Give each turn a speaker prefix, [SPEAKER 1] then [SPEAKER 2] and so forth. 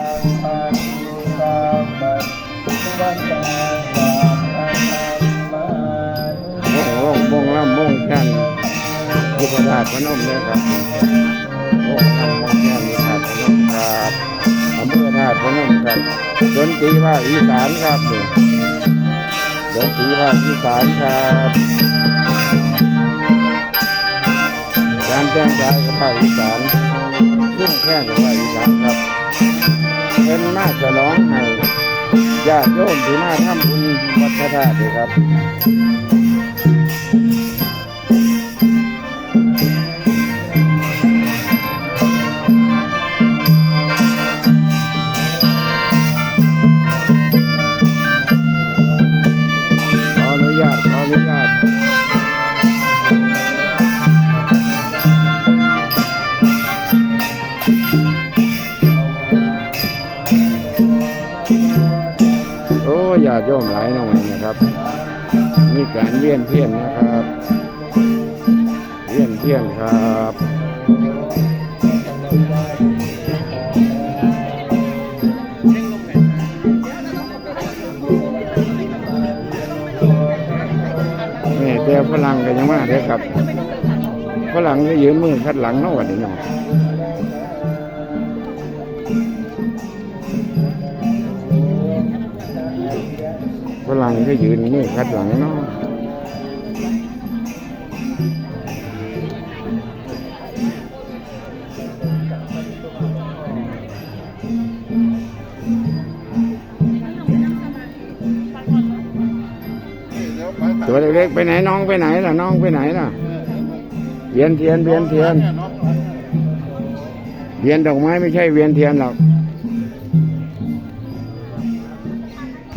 [SPEAKER 1] โอ้โหมงล่ำมงแค่นยุพราชพนมเลยครับมงล่ำมงแค่นยุพราชพนมครับอำเภอราชพนมครับดนตรีว่าอีสานครับเนี่ดนตรีว่าอีสานครับการแต่งกายกับภาคอีสานซึ่งแค่นกับภาอีสานครับ เป็นมาฉลองให้ญาติโยมที่มาทำบุญวัดพระธาตุเลยครับขออนุญาตขออนุญาตาติโยมหลายหน่อยนะครับ มีการเวียนเทียนนะครับเวียนเทียนครับนี่แต่ฝรั่งก็ยังมาเด้ครับฝรั่งก็ยืนมือคัดหลังนาะวันนี้เนาะ ฝรั่งก็ยืนมือคัดหลังเนาะตัวเล็กๆไปไหนน้องไปไหนล่ะน้องไปไหนล่ะเวียนเทียนเวียนเทียนเวียนดอกไม้ไม่ใช่เวียนเทียนหรอก